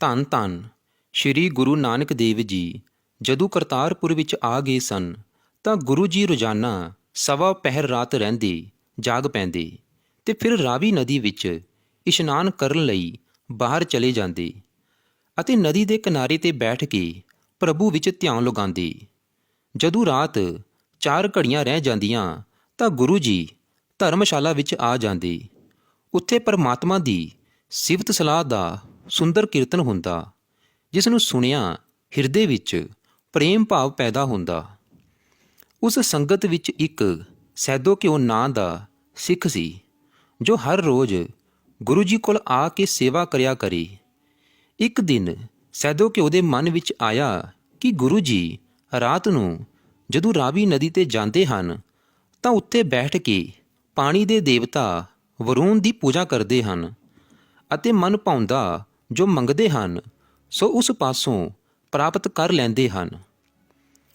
ਧੰਨ ਧੰਨ, ਸ੍ਰੀ ਗੁਰੂ ਨਾਨਕ ਦੇਵ ਜੀ, ਜਦੋਂ ਕਰਤਾਰਪੁਰ ਵਿੱਚ ਆ ਗਏ ਸਨ, ਤਾਂ ਗੁਰੂ ਜੀ ਰੋਜ਼ਾਨਾ ਸਵਾ ਪਹਿਰ ਰਾਤ ਰਹਿੰਦੇ, ਜਾਗ ਪੈਂਦੇ ਤੇ ਫਿਰ ਰਾਵੀ ਨਦੀ ਵਿੱਚ ਇਸ਼ਨਾਨ ਕਰਨ ਲਈ ਬਾਹਰ ਚਲੇ ਜਾਂਦੇ ਅਤੇ ਨਦੀ ਦੇ ਕਿਨਾਰੇ ਤੇ ਬੈਠ ਕੇ ਪ੍ਰਭੂ ਵਿੱਚ ਧਿਆਨ ਲਗਾਉਂਦੇ। ਜਦੋਂ ਰਾਤ ਚਾਰ ਘੜੀਆਂ ਰਹਿ ਜਾਂਦੀਆਂ, ਤਾਂ ਗੁਰੂ ਜੀ ਧਰਮਸ਼ਾਲਾ ਵਿੱਚ ਆ ਜਾਂਦੇ। ਉੱਥੇ ਪਰਮਾਤਮਾ ਦੀ ਸਿਫਤ ਸਲਾਹ ਦਾ ਸੁੰਦਰ ਕੀਰਤਨ ਹੁੰਦਾ, ਜਿਸ ਨੂੰ ਸੁਣਿਆ ਹਿਰਦੇ ਵਿੱਚ ਪ੍ਰੇਮ ਭਾਵ ਪੈਦਾ ਹੁੰਦਾ। ਉਸ ਸੰਗਤ ਵਿੱਚ ਇੱਕ ਸੈਦੋ ਕਿਉ ਨਾਂ ਦਾ ਸਿੱਖ ਸੀ, ਜੋ ਹਰ ਰੋਜ਼ ਗੁਰੂ ਜੀ ਕੋਲ ਆ ਕੇ ਸੇਵਾ ਕਰਿਆ ਕਰੇ। ਇੱਕ ਦਿਨ ਸੈਦੋ ਕਿਉ ਦੇ ਮਨ ਵਿੱਚ ਆਇਆ ਕਿ ਗੁਰੂ ਜੀ ਰਾਤ ਨੂੰ ਜਦੋਂ ਰਾਵੀ ਨਦੀ ਤੇ ਜਾਂਦੇ ਹਨ, ਤਾਂ ਉੱਥੇ ਬੈਠ ਕੇ ਪਾਣੀ ਦੇ ਦੇਵਤਾ ਵਰੂਣ ਦੀ ਪੂਜਾ ਕਰਦੇ ਹਨ ਅਤੇ ਮਨ ਭਾਉਂਦਾ ਜੋ ਮੰਗਦੇ ਹਨ, ਸੋ ਉਸ ਪਾਸੋਂ ਪ੍ਰਾਪਤ ਕਰ ਲੈਂਦੇ ਹਨ।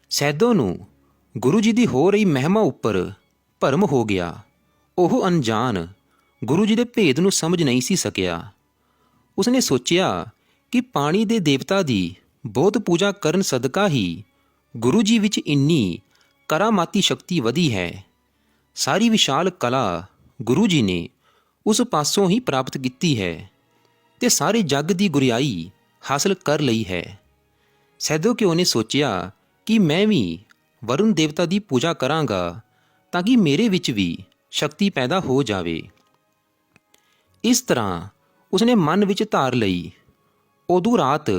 ਸੈਦੋ ਨੂੰ ਗੁਰੂ ਜੀ ਦੀ ਹੋ ਰਹੀ ਮਹਿਮਾ ਉੱਪਰ ਭਰਮ ਹੋ ਗਿਆ। ਉਹ ਅਣਜਾਣ ਗੁਰੂ ਜੀ ਦੇ ਭੇਦ ਨੂੰ ਸਮਝ ਨਹੀਂ ਸੀ ਸਕਿਆ। ਉਸਨੇ ਸੋਚਿਆ ਕਿ ਪਾਣੀ ਦੇ ਦੇਵਤਾ ਦੀ ਬਹੁਤ ਪੂਜਾ ਕਰਨ ਸਦਕਾ ਹੀ ਗੁਰੂ ਜੀ ਵਿੱਚ ਇੰਨੀ ਕਰਾਮਾਤੀ ਸ਼ਕਤੀ ਵਧੀ ਹੈ। ਸਾਰੀ ਵਿਸ਼ਾਲ ਕਲਾ ਗੁਰੂ ਜੀ ਨੇ ਉਸ ਪਾਸੋਂ ਹੀ ਪ੍ਰਾਪਤ ਕੀਤੀ ਹੈ। ਤੇ ਸਾਰੇ ਜੱਗ ਦੀ ਗੁਰਿਆਈ ਹਾਸਲ ਕਰ ਲਈ ਹੈ। ਸੈਦੋ ਕਿਉ ਨੇ ਸੋਚਿਆ ਕਿ ਮੈਂ ਵੀ ਵਰੁਣ ਦੇਵਤਾ ਦੀ ਪੂਜਾ ਕਰਾਂਗਾ ਤਾਂ ਕਿ ਮੇਰੇ ਵਿੱਚ ਵੀ ਸ਼ਕਤੀ ਪੈਦਾ ਹੋ ਜਾਵੇ। ਇਸ ਤਰ੍ਹਾਂ ਉਸਨੇ ਮਨ ਵਿੱਚ ਧਾਰ ਲਈ। ਉਦੋਂ ਰਾਤ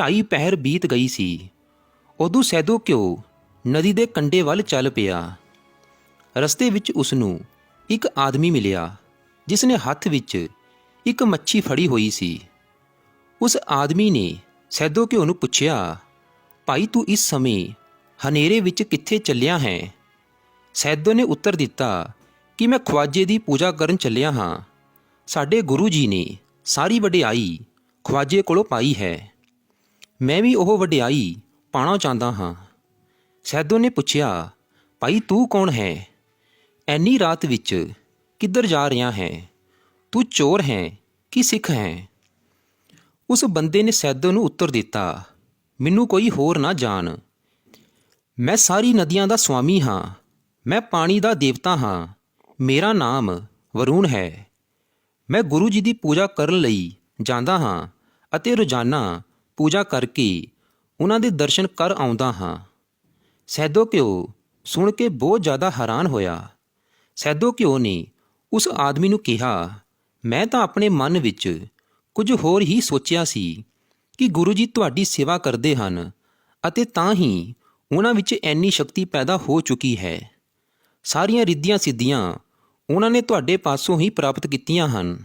ਢਾਈ ਪਹਿਰ ਬੀਤ ਗਈ ਸੀ। ਉਦੋਂ ਸੈਦੋ ਕਿਉ ਨਦੀ ਦੇ ਕੰਢੇ ਵੱਲ ਚੱਲ ਪਿਆ। ਰਸਤੇ ਵਿੱਚ ਉਸ ਨੂੰ ਇੱਕ ਆਦਮੀ ਮਿਲਿਆ ਜਿਸ ਨੇ ਹੱਥ ਵਿੱਚ ਇੱਕ ਮੱਛੀ ਫੜੀ ਹੋਈ ਸੀ। ਉਸ ਆਦਮੀ ਨੇ ਸੈਦੋ ਘਿਓ ਨੂੰ ਪੁੱਛਿਆ, ਭਾਈ ਤੂੰ ਇਸ ਸਮੇਂ ਹਨੇਰੇ ਵਿੱਚ ਕਿੱਥੇ ਚੱਲਿਆ ਹੈ? ਸੈਦੋ ਨੇ ਉੱਤਰ ਦਿੱਤਾ, ਕਿ ਮੈਂ ਖਵਾਜੇ ਦੀ ਪੂਜਾ ਕਰਨ ਚੱਲਿਆ ਹਾਂ। ਸਾਡੇ ਗੁਰੂ ਜੀ ਨੇ ਸਾਰੀ ਵਡਿਆਈ ਖਵਾਜੇ ਕੋਲੋਂ ਪਾਈ ਹੈ। ਮੈਂ ਵੀ ਉਹ ਵਡਿਆਈ ਪਾਣਾ ਚਾਹੁੰਦਾ ਹਾਂ। ਸੈਦੋ ਨੇ ਪੁੱਛਿਆ, ਭਾਈ ਤੂੰ ਕੌਣ ਹੈ? ਐਨੀ ਰਾਤ ਵਿੱਚ ਕਿੱਧਰ ਜਾ ਰਿਹਾ ਹੈ? ਤੂੰ ਚੋਰ ਹੈ, ਕਿ ਸਿੱਖ ਹੈ? ਉਸ ਬੰਦੇ ਨੇ ਸੈਦੋ ਨੂੰ ਉੱਤਰ ਦਿੱਤਾ, ਮੈਨੂੰ ਕੋਈ ਹੋਰ ਨਾ ਜਾਣ। ਮੈਂ ਸਾਰੀ ਨਦੀਆਂ ਦਾ ਸਵਾਮੀ ਹਾਂ, ਮੈਂ ਪਾਣੀ ਦਾ ਦੇਵਤਾ ਹਾਂ, ਮੇਰਾ ਨਾਮ ਵਰੂਣ ਹੈ। ਮੈਂ ਗੁਰੂ ਜੀ ਦੀ ਪੂਜਾ ਕਰਨ ਲਈ ਜਾਂਦਾ ਹਾਂ ਅਤੇ ਰੋਜ਼ਾਨਾ ਪੂਜਾ ਕਰਕੇ ਉਹਨਾਂ ਦੇ ਦਰਸ਼ਨ ਕਰ ਆਉਂਦਾ ਹਾਂ। ਸੈਦੋ ਕਿਉ ਸੁਣ ਕੇ ਬਹੁਤ ਜ਼ਿਆਦਾ ਹੈਰਾਨ ਹੋਇਆ। ਸੈਦੋ ਕਿਉ ਨੇ ਉਸ ਆਦਮੀ ਨੂੰ ਕਿਹਾ ਮੈਂ ਤਾਂ ਆਪਣੇ ਮਨ ਵਿੱਚ ਕੁਝ ਹੋਰ ਹੀ ਸੋਚਿਆ ਸੀ ਕਿ ਗੁਰੂ ਜੀ ਤੁਹਾਡੀ ਸੇਵਾ ਕਰਦੇ ਹਨ ਅਤੇ ਤਾਂ ਹੀ ਉਹਨਾਂ ਵਿੱਚ ਇੰਨੀ ਸ਼ਕਤੀ ਪੈਦਾ ਹੋ ਚੁੱਕੀ ਹੈ। ਸਾਰੀਆਂ ਰਿੱਧੀਆਂ ਸਿੱਧੀਆਂ ਉਹਨਾਂ ਨੇ ਤੁਹਾਡੇ ਪਾਸੋਂ ਹੀ ਪ੍ਰਾਪਤ ਕੀਤੀਆਂ ਹਨ।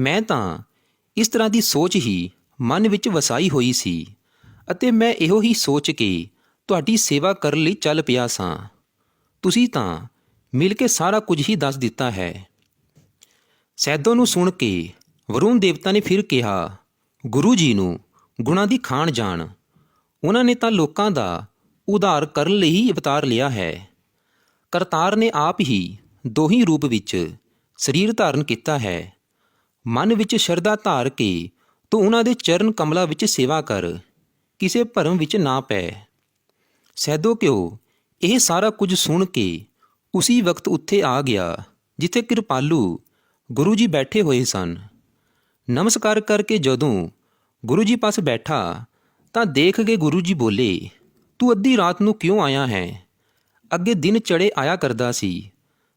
ਮੈਂ ਤਾਂ ਇਸ ਤਰ੍ਹਾਂ ਦੀ ਸੋਚ ਹੀ ਮਨ ਵਿੱਚ ਵਸਾਈ ਹੋਈ ਸੀ ਅਤੇ ਮੈਂ ਇਹੋ ਹੀ ਸੋਚ ਕੇ ਤੁਹਾਡੀ ਸੇਵਾ ਕਰਨ ਲਈ ਚੱਲ ਪਿਆ ਸਾਂ। ਤੁਸੀਂ ਤਾਂ ਮਿਲ ਕੇ ਸਾਰਾ ਕੁਝ ਹੀ ਦੱਸ ਦਿੱਤਾ ਹੈ। ਸੈਦੋ ਨੂੰ ਸੁਣ ਕੇ ਵਰੁਣ ਦੇਵਤਾ ਨੇ ਫਿਰ ਕਿਹਾ, ਗੁਰੂ ਜੀ ਨੂੰ ਗੁਣਾ ਦੀ ਖਾਣ ਜਾਣ। ਉਹਨਾਂ ਨੇ ਤਾਂ ਲੋਕਾਂ ਦਾ ਉਧਾਰ ਕਰਨ ਲਈ ਹੀ ਅਵਤਾਰ ਲਿਆ ਹੈ। ਕਰਤਾਰ ਨੇ ਆਪ ਹੀ ਦੋਹੀ ਰੂਪ ਵਿੱਚ ਸਰੀਰ ਧਾਰਨ ਕੀਤਾ ਹੈ। ਮਨ ਵਿੱਚ ਸ਼ਰਧਾ ਧਾਰ ਕੇ ਤੂੰ ਉਹਨਾਂ ਦੇ ਚਰਨ ਕਮਲਾਂ ਵਿੱਚ ਸੇਵਾ ਕਰ। ਕਿਸੇ ਭਰਮ ਵਿੱਚ ਨਾ ਪੈ। ਸੈਦੋ ਕਿਉ, ਇਹ ਸਾਰਾ ਕੁਝ ਸੁਣ ਕੇ ਉਸੇ ਵਕਤ ਉੱਥੇ ਆ ਗਿਆ, ਜਿੱਥੇ ਕਿਰਪਾਲੂ ਗੁਰੂ ਜੀ ਬੈਠੇ ਹੋਏ ਸਨ। ਨਮਸਕਾਰ ਕਰਕੇ ਜਦੋਂ ਗੁਰੂ ਜੀ ਪਾਸ ਬੈਠਾ, ਤਾਂ ਦੇਖ ਕੇ ਗੁਰੂ ਜੀ ਬੋਲੇ, ਤੂੰ ਅੱਧੀ ਰਾਤ ਨੂੰ ਕਿਉਂ ਆਇਆ ਹੈ? ਅੱਗੇ ਦਿਨ ਚੜੇ ਆਇਆ ਕਰਦਾ ਸੀ।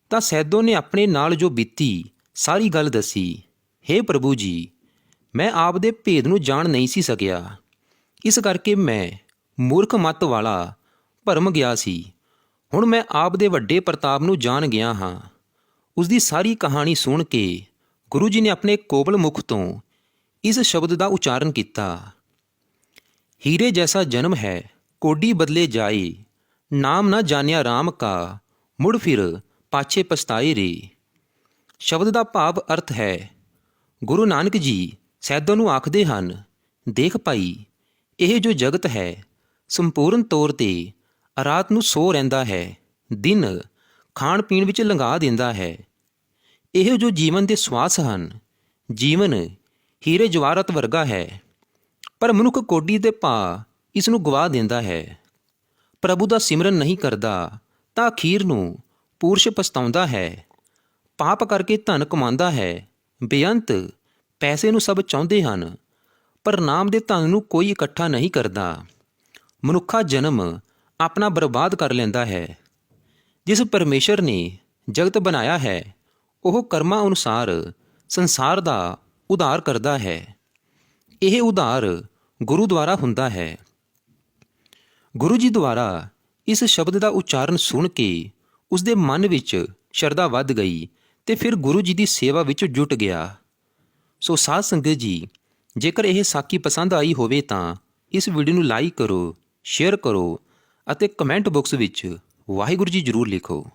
ਤਾਂ ਸੈਦੋ ਨੇ ਆਪਣੇ ਨਾਲ ਜੋ ਬੀਤੀ, ਸਾਰੀ ਗੱਲ ਦੱਸੀ। हे ਪ੍ਰਭੂ ਜੀ, ਮੈਂ ਆਪ ਦੇ ਭੇਦ ਨੂੰ ਜਾਣ ਨਹੀਂ ਸੀ ਸਕਿਆ। ਇਸ ਕਰਕੇ ਮੈਂ ਮੂਰਖ ਮਤ ਵਾਲਾ ਭਰਮ ਗਿਆ ਸੀ। ਹੁਣ ਮੈਂ ਆਪ ਦੇ ਵੱਡੇ ਪ੍ਰਤਾਪ ਨੂੰ ਜਾਣ ਗਿਆ ਹਾਂ। ਉਸ ਦੀ ਸਾਰੀ ਕਹਾਣੀ ਸੁਣ ਕੇ ਗੁਰੂ ਜੀ ਨੇ ਆਪਣੇ ਕੋਬਲ ਮੁਖ ਤੋਂ ਇਸ ਸ਼ਬਦ ਦਾ ਉਚਾਰਨ ਕੀਤਾ। ਹੀਰੇ ਜੈਸਾ ਜਨਮ ਹੈ, ਕੋਡੀ ਬਦਲੇ ਜਾਏ ਨਾਮ ਨਾ ਜਾਣਿਆ RAM ਕਾ, ਮੁੜ ਫਿਰ ਪਾਛੇ ਪਛਤਾਏ ਰੇ। ਸ਼ਬਦ ਦਾ ਭਾਵ ਅਰਥ ਹੈ, ਗੁਰੂ ਨਾਨਕ ਜੀ ਸੈਦੋ ਨੂੰ ਆਖਦੇ ਹਨ, ਦੇਖ ਭਾਈ, ਇਹ ਜੋ ਜਗਤ ਹੈ, ਸੰਪੂਰਨ ਤੌਰ ਤੇ ਰਾਤ ਨੂੰ ਸੋ ਰਹਿੰਦਾ ਹੈ, ਦਿਨ ਖਾਣ ਪੀਣ ਵਿੱਚ ਲੰਘਾ ਦਿੰਦਾ ਹੈ। ਇਹ ਜੋ ਜੀਵਨ ਦੇ ਸਵਾਸ ਹਨ, ਜੀਵਨ ਹੀਰੇ ਜਵਾਹਰਤ ਵਰਗਾ ਹੈ, ਪਰ ਮਨੁੱਖ ਕੋਡੀ ਦੇ ਭਾ ਇਸ ਨੂੰ ਗਵਾ ਦਿੰਦਾ ਹੈ। ਪ੍ਰਭੂ ਦਾ ਸਿਮਰਨ ਨਹੀਂ ਕਰਦਾ, ਤਾਂ ਅਖੀਰ ਨੂੰ ਪੁਰਸ਼ ਪਛਤਾਉਂਦਾ ਹੈ, ਪਾਪ ਕਰਕੇ ਧਨ ਕਮਾਉਂਦਾ ਹੈ, ਬੇਅੰਤ ਪੈਸੇ ਨੂੰ ਸਭ ਚਾਹੁੰਦੇ ਹਨ, ਪਰ ਨਾਮ ਦੇ ਧਨ ਨੂੰ ਕੋਈ ਇਕੱਠਾ ਨਹੀਂ ਕਰਦਾ। ਮਨੁੱਖਾ ਜਨਮ ਆਪਣਾ ਬਰਬਾਦ ਕਰ ਲੈਂਦਾ ਹੈ, ਜਿਸ ਪਰਮੇਸ਼ਰ ਨੇ ਜਗਤ ਬਣਾਇਆ ਹੈ। ਉਹ ਕਰਮਾਂ ਅਨੁਸਾਰ ਸੰਸਾਰ ਦਾ ਉਧਾਰ ਕਰਦਾ ਹੈ। ਇਹ ਉਧਾਰ ਗੁਰੂ ਦੁਆਰਾ ਹੁੰਦਾ ਹੈ। ਗੁਰੂ ਜੀ ਦੁਆਰਾ ਇਸ ਸ਼ਬਦ ਦਾ ਉਚਾਰਨ ਸੁਣ ਕੇ ਉਸ ਦੇ ਮਨ ਵਿੱਚ ਸ਼ਰਧਾ ਵੱਧ ਗਈ ਤੇ ਫਿਰ ਗੁਰੂ ਜੀ ਦੀ ਸੇਵਾ ਵਿੱਚ ਜੁਟ ਗਿਆ। ਸੋ ਸਾਧ ਸੰਗਤ ਜੀ, ਜੇਕਰ ਇਹ ਸਾਖੀ ਪਸੰਦ ਆਈ ਹੋਵੇ ਤਾਂ ਇਸ ਵੀਡੀਓ ਨੂੰ ਲਾਈਕ ਕਰੋ ਸ਼ੇਅਰ ਕਰੋ ਅਤੇ ਕਮੈਂਟ ਬਾਕਸ ਵਿੱਚ ਵਾਹਿਗੁਰੂ ਜੀ ਜ਼ਰੂਰ ਲਿਖੋ।